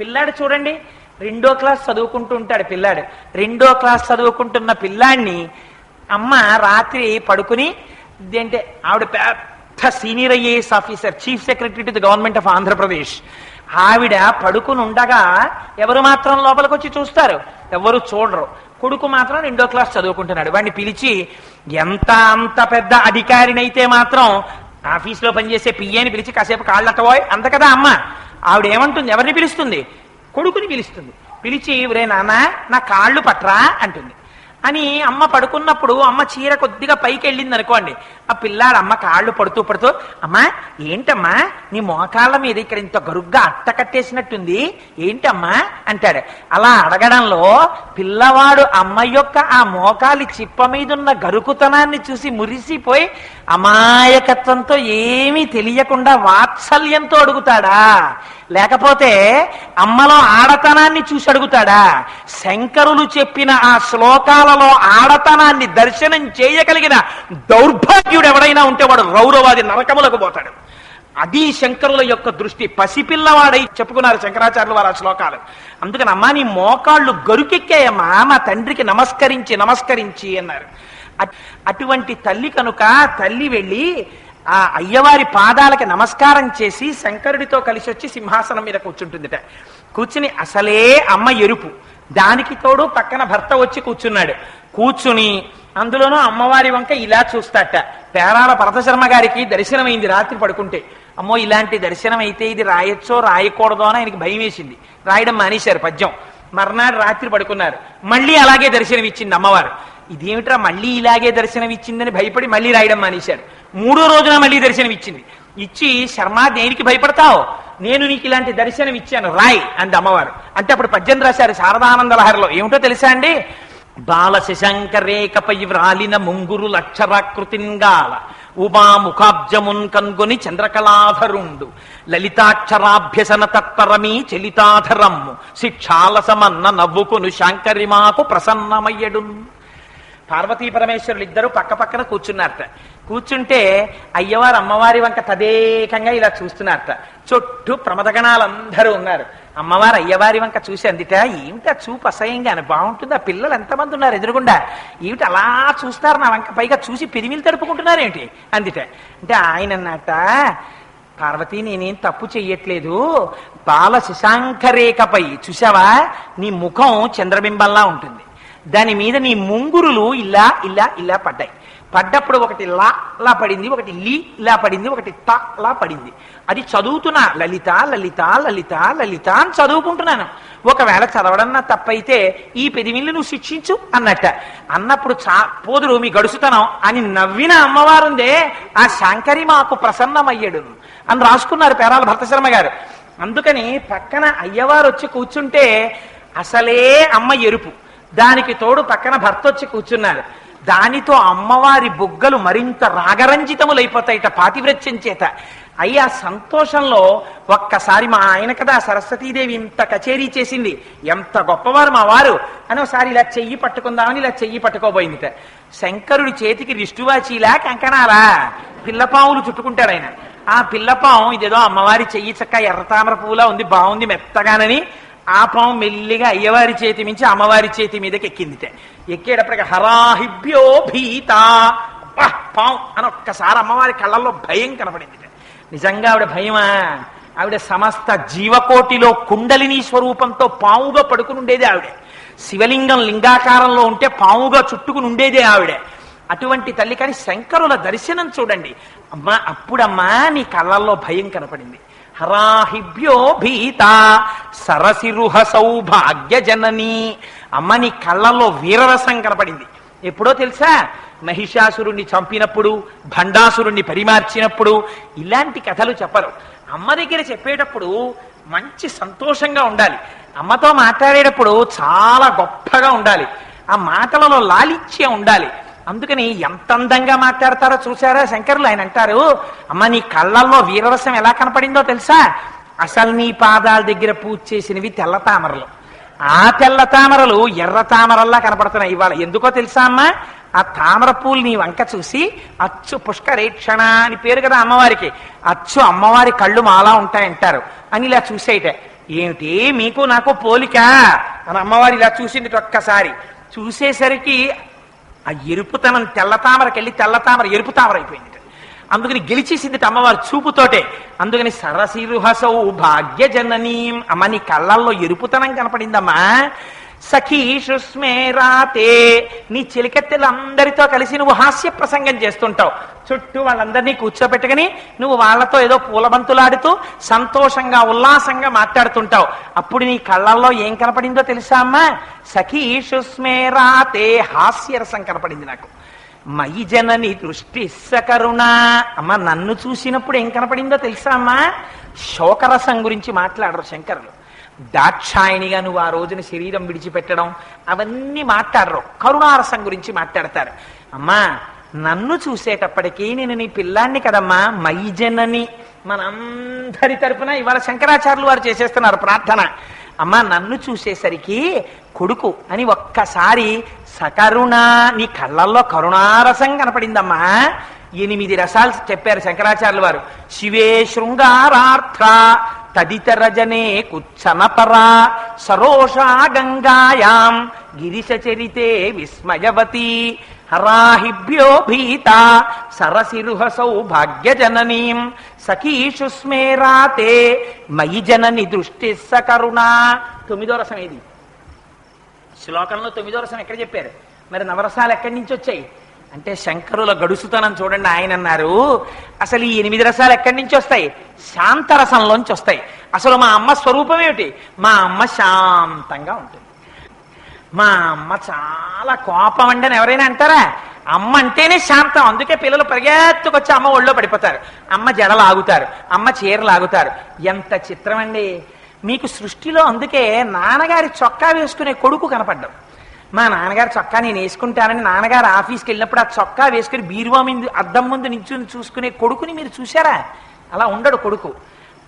పిల్లాడు చూడండి రెండో క్లాస్ చదువుకుంటూ ఉంటాడు పిల్లాడు. రెండో క్లాస్ చదువుకుంటున్న పిల్లాడిని అమ్మ రాత్రి పడుకుని అంటే ఆవిడ పెద్ద senior IAS officer chief secretary to the government of Andhra Pradesh. ఆవిడ పడుకుని ఉండగా ఎవరు మాత్రం లోపలికి వచ్చి చూస్తారు? ఎవరు చూడరు. కొడుకు మాత్రం రెండో క్లాస్ చదువుకుంటున్నాడు. వాడిని పిలిచి ఎంత అంత పెద్ద అధికారినైతే మాత్రం ఆఫీస్లో పనిచేసే పియ్యని పిలిచి కాసేపు కాళ్ళట్టబోయ్ అంత కదా అమ్మ. ఆవిడ ఏమంటుంది? ఎవరిని పిలుస్తుంది? కొడుకుని పిలుస్తుంది. పిలిచి రే నాన్న నా కాళ్ళు పట్రా అంటుంది. అని అమ్మ పడుకున్నప్పుడు అమ్మ చీర కొద్దిగా పైకి వెళ్ళింది అనుకోండి. ఆ పిల్లాడు అమ్మ కాళ్ళు పడుతూ పడుతూ అమ్మా ఏంటమ్మా నీ మోకాళ్ళ మీద ఇక్కడ ఇంత గరుగ్గా అట్ట కట్టేసినట్టుంది? ఏంటమ్మా? అంటాడు. అలా అడగడంలో పిల్లవాడు అమ్మ యొక్క ఆ మోకాలి చిప్ప మీద ఉన్న గరుకుతనాన్ని చూసి మురిసిపోయి అమాయకత్వంతో ఏమీ తెలియకుండా వాత్సల్యంతో అడుగుతాడా? లేకపోతే అమ్మలో ఆడతనాన్ని చూసి అడుగుతాడా? శంకరులు చెప్పిన ఆ శ్లోకాలలో ఆడతనాన్ని దర్శనం చేయగలిగిన దౌర్భాగ్యుడు ఎవడైనా ఉంటే వాడు రౌరవాది నరకములకు పోతాడు. అది శంకరుల యొక్క దృష్టి. పసిపిల్లవాడై చెప్పుకున్నారు శంకరాచార్యులు వారు ఆ శ్లోకాలు. అందుకని అమ్మా నీ మోకాళ్ళు గరుకెక్కాయమ్మా. మా తండ్రికి నమస్కరించి నమస్కరించి అన్నారు. అటువంటి తల్లి కనుక తల్లి వెళ్ళి ఆ అయ్యవారి పాదాలకి నమస్కారం చేసి శంకరుడితో కలిసి వచ్చి సింహాసనం మీద కూర్చుంటుందిట. కూర్చుని అసలే అమ్మ ఎరుపు. దానికి తోడు పక్కన భర్త వచ్చి కూర్చున్నాడు. కూర్చుని అందులోనూ అమ్మవారి వంక ఇలా చూస్తాట. పేరాల భరతశర్మ గారికి దర్శనమైంది రాత్రి పడుకుంటే. అమ్మో ఇలాంటి దర్శనం అయితే ఇది రాయొచ్చో రాయకూడదో అని ఆయనకి భయం వేసింది. రాయడం మానేశారు పద్యం. మర్నాడు రాత్రి పడుకున్నారు. మళ్ళీ అలాగే దర్శనం ఇచ్చింది అమ్మవారు. ఇదేమిట్రా మళ్ళీ ఇలాగే దర్శనం ఇచ్చిందని భయపడి మళ్ళీ రాయడం మానేశారు మూడో రోజున మళ్ళీ దర్శనం ఇచ్చింది ఇచ్చి శర్మ దేనికి భయపడతావు? నేను నీకు ఇలాంటి దర్శనం ఇచ్చాను రాయ్ అంది అమ్మవారు. అంటే అప్పుడు పద్యం రాశారు శారదానంద లహరిలో ఏమిటో తెలుసా అండి? బాల శశంకరేకపై వ్రాలిన ముంగురు లక్షరాకృతింగాల ఉమా ముఖాబ్జమున్ కన్గొని చంద్రకళాధరుండు. లలితాక్షరాభ్యసన తత్పరమీ చలితాధరమ్ము. శిక్షాలసమన్న నవ్వుకును శాంకరిమాకు ప్రసన్నమయ్యడు పార్వతీ పరమేశ్వరులు ఇద్దరు పక్క పక్కన కూర్చున్నారట. కూర్చుంటే అయ్యవారు అమ్మవారి వంక తదేకంగా ఇలా చూస్తున్నారట. చుట్టూ ప్రమదగణాలందరూ ఉన్నారు. అమ్మవారు అయ్యవారి వంక చూసి అందిట ఏమిటా చూపు అసహ్యంగా అని? బాగుంటుంది? ఆ పిల్లలు ఎంతమంది ఉన్నారు ఎదురుగుండా? ఏమిటి అలా చూస్తారు నా వంక పైగా చూసి పిరిమిలు తడుపుకుంటున్నారు ఏంటి? అందిట. అంటే ఆయన అన్నట పార్వతి నేనేం తప్పు చెయ్యట్లేదు. బాల శశాంకరేఖపై చూసావా నీ ముఖం చంద్రబింబంలా ఉంటుంది. దాని మీద నీ ముంగురులు ఇలా ఇలా ఇలా పడ్డాయి. పడ్డప్పుడు ఒకటి లా లా పడింది ఒకటి లీ లా పడింది ఒకటి త లా పడింది. అది చదువుతున్నా లలిత లలిత లలిత లలిత అని చదువుకుంటున్నాను. ఒకవేళ చదవడం నా తప్పైతే ఈ పెదిమిల్ని నువ్వు శిక్షించు అన్నట్ట. అన్నప్పుడు చా పోదురు మీ గడుసుతనం అని నవ్విన అమ్మవారుందే ఆ శంకరి మాకు ప్రసన్నమయ్యడు అని రాసుకున్నారు పేరాల భర్తశర్మ గారు. అందుకని పక్కన అయ్యవారు వచ్చి కూర్చుంటే అసలే అమ్మ ఎరుపు. దానికి తోడు పక్కన భర్త వచ్చి కూర్చున్నారు దానితో అమ్మవారి బుగ్గలు మరింత రాగరంజితములైపోతాయిట పాతివ్రత్యం చేత. అయ్యా సంతోషంలో ఒక్కసారి మా ఆయన కదా సరస్వతీదేవి ఇంత కచేరీ చేసింది. ఎంత గొప్పవారు మా వారు. అని ఒకసారి ఇలా చెయ్యి పట్టుకుందామని ఇలా చెయ్యి పట్టుకోబోయిందిట. శంకరుడి చేతికి రిష్టువాచీలా కంకణాలా? పిల్లపావులు చుట్టుకుంటాడు ఆయన. ఆ పిల్లపాం ఇదేదో అమ్మవారి చెయ్యి చక్క ఎర్రతామర పువ్వులా ఉంది బాగుంది మెత్తగానని ఆ పాము మెల్లిగా అయ్యవారి చేతి మించి అమ్మవారి చేతి మీదకి ఎక్కిందిట ఎక్కేటప్పటికి హరాహిభ్యో భీత. పాము అని ఒక్కసారి అమ్మవారి కళ్ళల్లో భయం కనపడింది నిజంగా ఆవిడ భయమా? ఆవిడ సమస్త జీవకోటిలో కుండలిని స్వరూపంతో పావుగా పడుకుని ఉండేదే ఆవిడే. శివలింగం లింగాకారంలో ఉంటే పావుగా చుట్టుకుని ఉండేదే ఆవిడే. అటువంటి తల్లి కానీ శంకరుల దర్శనం చూడండి. అమ్మా అప్పుడమ్మా నీ కళ్ళల్లో భయం కనపడింది. హరాహిభ్యో భీత సరసిరుహ సౌభాగ్య జనని అమ్మని కళ్ళలో కళ్ళల్లో వీరరసం కనపడింది. ఎప్పుడో తెలుసా? మహిషాసురుణ్ణి చంపినప్పుడు భండాసురుణ్ణి పరిమార్చినప్పుడు ఇలాంటి కథలు చెప్పరు. అమ్మ దగ్గర చెప్పేటప్పుడు మంచి సంతోషంగా ఉండాలి. అమ్మతో మాట్లాడేటప్పుడు చాలా గొప్పగా ఉండాలి. ఆ మాటలలో లాలిచ్య ఉండాలి. అందుకని ఎంత అందంగా మాట్లాడతారో చూసారా శంకరులు ఆయన అంటారు అమ్మ నీ కళ్ళల్లో వీరరసం ఎలా కనపడిందో తెలుసా? అసలు నీ పాదాల దగ్గర పూజ చేసినవి తెల్ల తామరలు. ఆ తెల్ల తామరలు ఎర్ర తామరల్లా కనపడుతున్నాయి ఇవాళ. ఎందుకో తెలుసా అమ్మా? ఆ తామర పూలు నీ వంక చూసి అచ్చు పుష్కరేక్షణ అని పేరు కదా అమ్మవారికి. అచ్చు అమ్మవారి కళ్ళు మాలా ఉంటాయంటారు అని ఇలా చూసేయట. ఏమిటి? మీకు నాకు పోలిక? అని అమ్మవారు ఇలా చూసింది ఒక్కసారి. చూసేసరికి ఆ ఎరుపుతనం తెల్ల తామరకెళ్ళి తెల్ల తామర ఎరుపు తామర అయిపోయింది అందుకని గెలిచేసింది అమ్మవారు చూపుతోటే. అందుకని సరసిరుహసౌ భాగ్య జననీం అమ్మ నీ కళ్ళల్లో ఎరుపుతనం కనపడిందమ్మా. సఖీషు స్మేరాతే నీ చిలికెత్తెలందరితో కలిసి నువ్వు హాస్య ప్రసంగం చేస్తుంటావు. చుట్టూ వాళ్ళందరినీ కూర్చోబెట్టుకుని నువ్వు వాళ్ళతో ఏదో పూలబంతులాడుతూ సంతోషంగా ఉల్లాసంగా మాట్లాడుతుంటావు. అప్పుడు నీ కళ్ళల్లో ఏం కనపడిందో తెలుసా అమ్మా? సఖీషు స్మేరాతే హాస్యరసం కనపడింది నాకు. మై జనని దృష్టి సకరుణ అమ్మ నన్ను చూసినప్పుడు ఏం కనపడిందో తెలుసా అమ్మా? శోకరసం గురించి మాట్లాడరు శంకరులు. దాక్షాయణిగా నువ్వు ఆ రోజున శరీరం విడిచిపెట్టడం అవన్నీ మాట్లాడరు. కరుణారసం గురించి మాట్లాడతారు. అమ్మా నన్ను చూసేటప్పటికీ నేను నీ పిల్లాన్ని కదమ్మా మైజనని. మనందరి తరపున ఇవాళ శంకరాచార్యులు వారు చేసేస్తున్నారు ప్రార్థన. అమ్మా నన్ను చూసేసరికి కొడుకు అని ఒక్కసారి సకరుణ నీ కళ్ళల్లో కరుణారసం కనపడిందమ్మా. ఎనిమిది రసాలు చెప్పారు శంకరాచార్యులు వారు. శివే శృంగారార్థ తదితరజనే కుచ్చనపరా సరోషా గంగాయాం గిరిశచరితే విస్మయవతి. హరాహిభ్యో భీత సరసిరుహసౌ భాగ్యజననీం సఖీషు స్మేరాతే మయి జనని దృష్టి సకరుణ తొమ్మిదో రసం ఇది శ్లోకంలో తొమ్మిదో రసం ఎక్కడ చెప్పారు? మరి నవరసాలు ఎక్కడి నుంచి వచ్చాయి? అంటే శంకరుల గడుసుతనం చూడండి ఆయన అన్నారు. అసలు ఈ ఎనిమిది రసాలు ఎక్కడి నుంచి వస్తాయి? శాంతరసంలోంచి వస్తాయి. అసలు మా అమ్మ స్వరూపం ఏమిటి? మా అమ్మ శాంతంగా ఉంటుంది. మా అమ్మ చాలా కోపం అండి అని ఎవరైనా అంటారా? అమ్మ అంటేనే శాంతం. అందుకే పిల్లలు పరిగెత్తుకొచ్చి అమ్మ ఒళ్ళో పడిపోతారు. అమ్మ జడ లాగుతారు. అమ్మ చీర లాగుతారు. ఎంత చిత్రం అండి. మీకు సృష్టిలో అందుకే నాన్నగారి చొక్కా వేసుకునే కొడుకు కనపడ్డం. మా నాన్నగారు చొక్కా నేను వేసుకుంటానని నాన్నగారు ఆఫీస్కి వెళ్ళినప్పుడు ఆ చొక్కా వేసుకుని బీరువా ముందు అద్దం ముందు నించుని చూసుకునే కొడుకుని మీరు చూసారా అలా ఉండడు కొడుకు.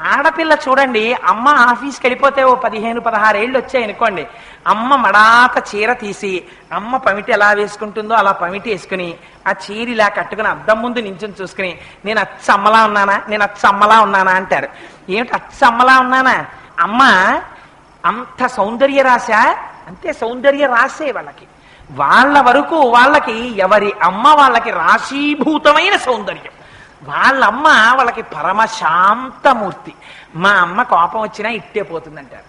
ఆడపిల్ల చూడండి అమ్మ ఆఫీస్కి వెళ్ళిపోతే ఓ పదిహేను పదహారేళ్ళు వచ్చాయి అనుకోండి. అమ్మ మడాత చీర తీసి అమ్మ పమిటి ఎలా వేసుకుంటుందో అలా పమిటి వేసుకుని ఆ చీర ఇలా కట్టుకుని అద్దం ముందు నించుని చూసుకుని నేను అచ్చమ్మలా ఉన్నానా? నేను అచ్చమ్మలా ఉన్నానా? అంటారు. ఏమిటి అచ్చమ్మలా ఉన్నానా? అమ్మ అంత సౌందర్య రాశ? అంతే సౌందర్య రాసే వాళ్ళకి. వాళ్ళ వరకు వాళ్ళకి ఎవరి అమ్మ వాళ్ళకి రాశీభూతమైన సౌందర్యం. వాళ్ళ అమ్మ వాళ్ళకి పరమ శాంతమూర్తి మా అమ్మ కోపం వచ్చినా ఇట్టే పోతుందంటారు.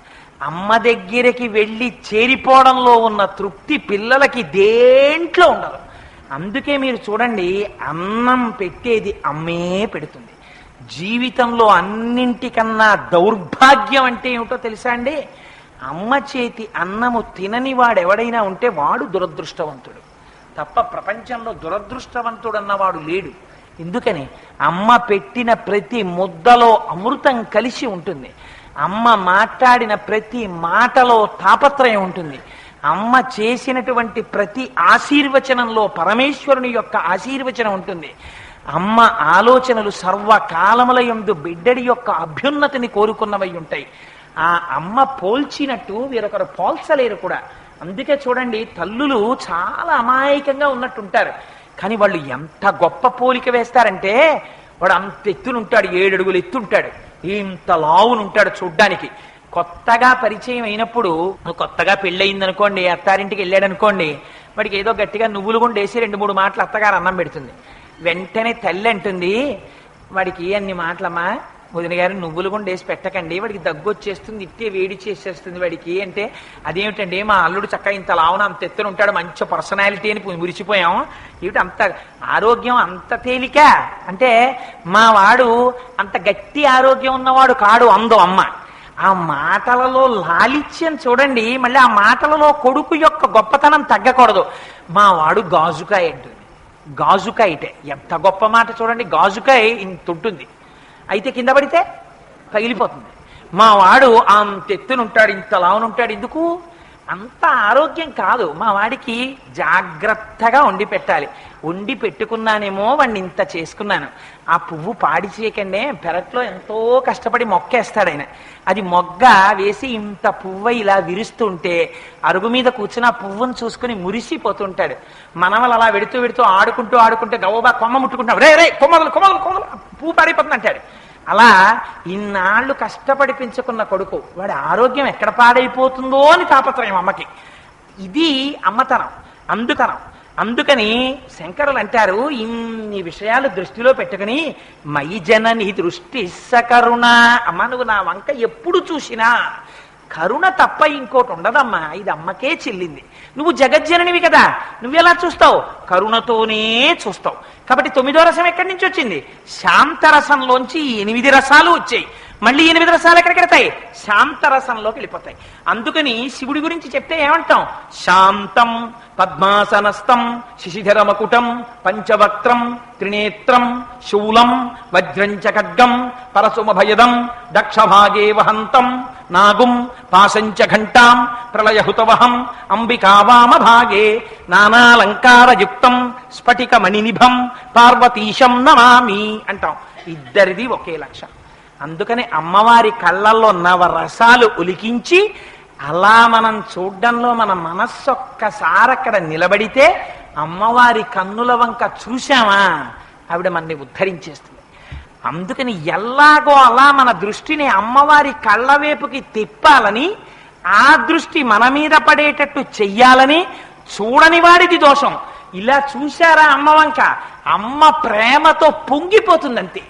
అమ్మ దగ్గరికి వెళ్ళి చేరిపోవడంలో ఉన్న తృప్తి పిల్లలకి దేంట్లో ఉండదు. అందుకే మీరు చూడండి అన్నం పెట్టేది అమ్మే పెడుతుంది. జీవితంలో అన్నింటికన్నా దౌర్భాగ్యం అంటే ఏమిటో తెలుసా అండి? అమ్మ చేతి అన్నము తినని వాడెవడైనా ఉంటే వాడు దురదృష్టవంతుడు. తప్ప ప్రపంచంలో దురదృష్టవంతుడు అన్నవాడు లేడు. ఎందుకని? అమ్మ పెట్టిన ప్రతి ముద్దలో అమృతం కలిసి ఉంటుంది. అమ్మ మాట్లాడిన ప్రతి మాటలో తాపత్రయం ఉంటుంది. అమ్మ చేసినటువంటి ప్రతి ఆశీర్వచనంలో పరమేశ్వరుని యొక్క ఆశీర్వచనం ఉంటుంది. అమ్మ ఆలోచనలు సర్వకాలముల యందు బిడ్డడి యొక్క అభ్యున్నతిని కోరుకున్నవై ఉంటాయి. ఆ అమ్మ పోల్చినట్టు వీరొకరు పోల్చలేరు కూడా. అందుకే చూడండి తల్లులు చాలా అమాయకంగా ఉన్నట్టుంటారు. కానీ వాళ్ళు ఎంత గొప్ప పోలిక వేస్తారంటే వాడు అంత ఎత్తునుంటాడు ఉంటాడు అడుగులు ఎత్తుంటాడు. ఇంత లావునుంటాడు చూడ్డానికి. కొత్తగా పరిచయం అయినప్పుడు కొత్తగా పెళ్ళయింది అనుకోండి అత్తారింటికి వెళ్ళాడు అనుకోండి వాడికి ఏదో గట్టిగా నువ్వులు గుండా వేసి రెండు మూడు మాటలు అత్తగారు అన్నం పెడుతుంది. వెంటనే తల్లి అంటుంది వాడికి అన్ని మాటలమ్మా వదిన గారు నువ్వులు కూడా వేసి పెట్టకండి. వాడికి దగ్గు వచ్చేస్తుంది ఇట్టే వేడి చేసేస్తుంది వాడికి. అంటే అదేమిటండి మా అల్లుడు చక్కగా ఇంత లావున అంత ఎత్తున ఉంటాడు మంచి పర్సనాలిటీ అని మురిచిపోయాం ఏమిటి అంత ఆరోగ్యం అంత తేలిక? అంటే మా వాడు అంత గట్టి ఆరోగ్యం ఉన్నవాడు కాడు అందో అమ్మ. ఆ మాటలలో లాలిత్యం చూడండి మళ్ళీ ఆ మాటలలో కొడుకు యొక్క గొప్పతనం తగ్గకూడదు. మా వాడు గాజుకాయ అంటుంది. గాజుకాయటే. ఎంత గొప్ప మాట చూడండి గాజుకాయ ఇంత ఉంటుంది. అయితే కింద పడితే పగిలిపోతుంది. మా వాడు అంత ఎత్తునుంటాడు ఇంత లావునుంటాడు ఎందుకు? అంత ఆరోగ్యం కాదు. మా వాడికి జాగ్రత్తగా వండి పెట్టాలి. వండి పెట్టుకున్నానేమో వాడిని ఇంత చేసుకున్నాను. ఆ పువ్వు పాడి చేయకండే పెరట్లో ఎంతో కష్టపడి మొక్కేస్తాడు ఆయన. అది మొగ్గ వేసి ఇంత పువ్వు ఇలా విరుస్తుంటే అరుగు మీద కూర్చుని ఆ పువ్వును చూసుకుని మురిసిపోతుంటాడు. మనవలు అలా వెడుతూ వెడుతూ ఆడుకుంటూ ఆడుకుంటే గవ్వబా కొమ్మ ముట్టుకుంటాం. రే రే కొమ్మలు కొమ్మలు కొమ్మలు పువ్వు పాడైపోతుంది అంటాడు అలా ఇన్నాళ్ళు కష్టపడి పెంచుకున్న కొడుకు వాడి ఆరోగ్యం ఎక్కడ పాడైపోతుందో అని తాపత్రయం అమ్మకి. ఇది అమ్మతనం అందుతనం. అందుకని శంకరులు అంటారు ఇన్ని విషయాలు దృష్టిలో పెట్టుకుని మై జనని దృష్టి సకరుణ. అమ్మ నువ్వు నా వంక ఎప్పుడు చూసినా కరుణ తప్ప ఇంకోటి ఉండదమ్మా ఇది అమ్మకే చెల్లింది. నువ్వు జగజ్జననివి కదా నువ్వెలా చూస్తావు? కరుణతోనే చూస్తావు. కాబట్టి తొమ్మిదో రసం ఎక్కడి నుంచి వచ్చింది? శాంతరసంలోంచి ఎనిమిది రసాలు వచ్చాయి. మళ్ళీ ఎనిమిది రసాలు ఎక్కడికెడతాయి శాంతరసంలోకి వెళ్ళిపోతాయి. అందుకని శివుడి గురించి చెప్తే ఏమంటాం? శాంతం పద్మాసనస్థం శిశిధరమకుటం పంచవక్త్రం త్రినేత్రం శూలం వజ్రంచ ఖడ్గం పరశుమభయదం దక్షభాగే వహంతం నాగుం పాశంచ ఘంటాం ప్రళయహుతవహం అంబికావామ భాగే నానాలంకారయుక్తం స్ఫటిక మణినిభం పార్వతీశం నమామి అంటాం. ఇద్దరిది ఒకే లక్ష్యం అందుకని అమ్మవారి కళ్ళల్లో నవరసాలు ఉలికించి అలా మనం చూడ్డంలో మన మనస్సు ఒక్కసారి అక్కడ నిలబడితే అమ్మవారి కన్నుల వంక చూశామా? ఆవిడ మనని ఉద్ధరించేస్తుంది. అందుకని ఎలాగో అలా మన దృష్టిని అమ్మవారి కళ్ళ వైపుకి తిప్పాలని ఆ దృష్టి మన మీద పడేటట్టు చెయ్యాలని చూడని వాడిది దోషం. ఇలా చూశారా అమ్మ వంక? అమ్మ ప్రేమతో పొంగిపోతుందంతే.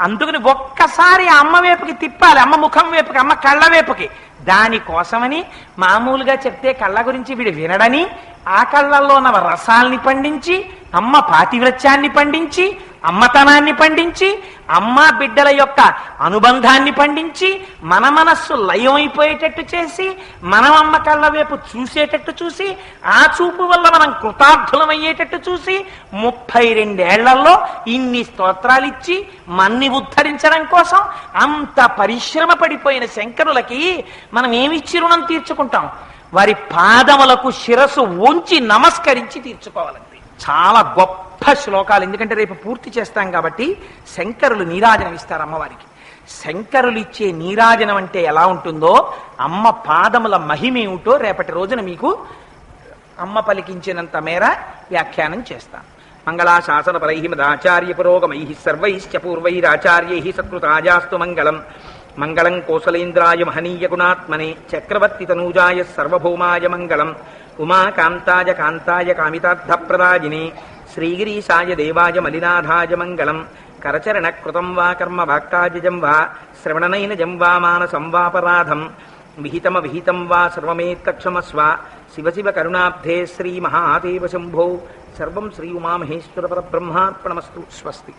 అందుకని ఒక్కసారి అమ్మ వైపుకి తిప్పాలి అమ్మ ముఖం వైపుకి అమ్మ కళ్ళ వైపుకి. దానికోసమని మామూలుగా చెప్తే కళ్ళ గురించి వీడు వినడని ఆ కళ్ళల్లో ఉన్న రసాల్ని పండించి అమ్మ పాతివ్రత్యాన్ని పండించి అమ్మతనాన్ని పండించి అమ్మ బిడ్డల యొక్క అనుబంధాన్ని పండించి మన మనస్సు లయమైపోయేటట్టు చేసి మనం అమ్మ కళ్ళ వైపు చూసేటట్టు చూసి ఆ చూపు వల్ల మనం కృతార్థులమయ్యేటట్టు చూసి ముప్పై రెండేళ్ళలో ఇన్ని స్తోత్రాలు ఇచ్చి మన్ని ఉద్ధరించడం కోసం అంత పరిశ్రమ పడిపోయిన శంకరులకి మనం ఏమిచ్చి రుణం తీర్చుకుంటాం? వారి పాదములకు శిరస్సు ఉంచి నమస్కరించి తీర్చుకోవాలండి. చాలా గొప్ప శ్లోకాలు. ఎందుకంటే రేపు పూర్తి చేస్తాం కాబట్టి శంకరులు నీరాజనం ఇస్తారు అమ్మవారికి. శంకరులు ఇచ్చే నీరాజనం అంటే ఎలా ఉంటుందో అమ్మ పాదముల మహిమేమిటో రేపటి రోజున మీకు అమ్మ పలికించినంత మేర వ్యాఖ్యానం చేస్తాను మంగళాశాసన పరై మదాచార్య పురోగమై సర్వైశ్చ పూర్వైరాచార్యై సత్కృతాజాస్తు మంగళం. మంగళం కోసలేంద్రాయ మహనీయ గుణాత్మనే చక్రవర్తి తనూజాయ సర్వభౌమాయ మంగళం ఉమాకాంతాయ కాంతాయ కామితార్థప్రదాయినే శ్రీగిరీశాయ దేవాయ మలినాథాయ మంగళం కరచరణ కృతం వా కర్మ వాక్కాజం వా శ్రవణనైనజం వా మానసం వాపరాధం విహితమ విహితం వా సర్వమేత్తక్షమస్వ శివ శివ కరుణాబ్ధే శ్రీ మహాదేవ శంభో సర్వం శ్రీ ఉమామహేశ్వర పరబ్రహ్మార్పణమస్తు స్వస్తి